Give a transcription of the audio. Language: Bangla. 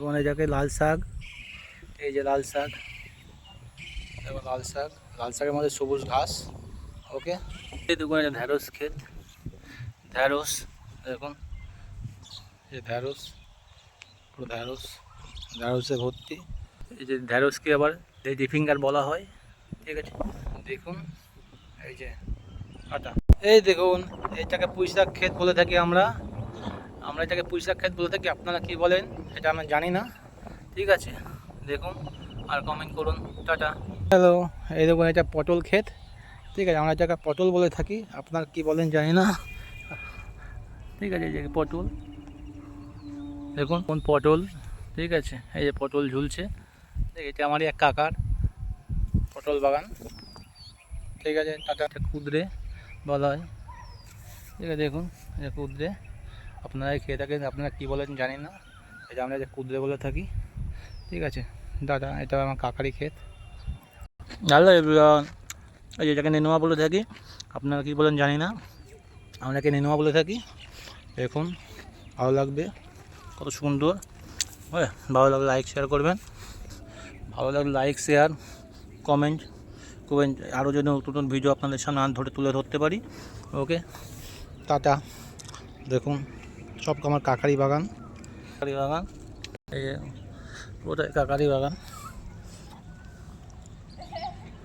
এই জায়গায় লাল শাক, এই যে লাল শাক এবং লাল শাক, লাল শাকের মধ্যে সবুজ ঘাস ওকে এটা ঢ্যাঁড়স ক্ষেত, ঢ্যাঁড়স, দেখুন, এই ঢ্যাঁড়স, পুরো ঢ্যাঁড়স, ঢ্যাঁড়সে ভর্তি। এই যে ঢ্যাঁড়সকে আবার লেডি ফিঙ্গার বলা হয়, ঠিক আছে? দেখুন, এই যে আটা। এই দেখুন, এইটাকে পুঁইশাক ক্ষেত বলে থাকি আমরা। আমরা এটাকে পুঁইশাক ক্ষেত বলে থাকি আপনারা কী বলেন? এটা আমরা জানি না। ঠিক আছে দেখুন আর কমেন্ট করুন। টাটা। হ্যালো এই দেখুন এটা পটল ক্ষেত। ঠিক আছে আমরা এটাকে পটল বলে থাকি। আপনারা কি বলেন জানি না। ঠিক আছে এই যে পটল। দেখুন কোন পটল। ঠিক আছে এই যে পটল ঝুলছে। ঠিক এটা আমারই এক কাকার পটল বাগান। ঠিক আছে টাটা কুদরে বলা হয়। ঠিক আছে দেখুন এটা কুদরে আপনারা খেয়ে থাকেন, আপনারা কী বলেন জানি না। এটা আমরা যে কুদরে বলে থাকি, ঠিক আছে? দাদা, এটা আমার কাকারি ক্ষেত। হ্যালো এভরিওয়ান, এই যে এটাকে নেনুয়া বলে থাকি, আপনারা কী বলেন জানি না। আমরা একে নেনুয়া বলে থাকি। দেখুন, ভালো লাগবে, কত সুন্দর। হ্যাঁ ভালো লাগলে লাইক শেয়ার করবেন। ভালো লাগলে লাইক শেয়ার কমেন্ট করবেন আরও যদি নতুন নতুন ভিডিও আপনাদের সামনে ধরে তুলে ধরতে পারি ওকে টাটা। দেখুন সব আমার কাকারি বাগান। কাকারি বাগান। এই যে ওটাই কাকারি বাগান।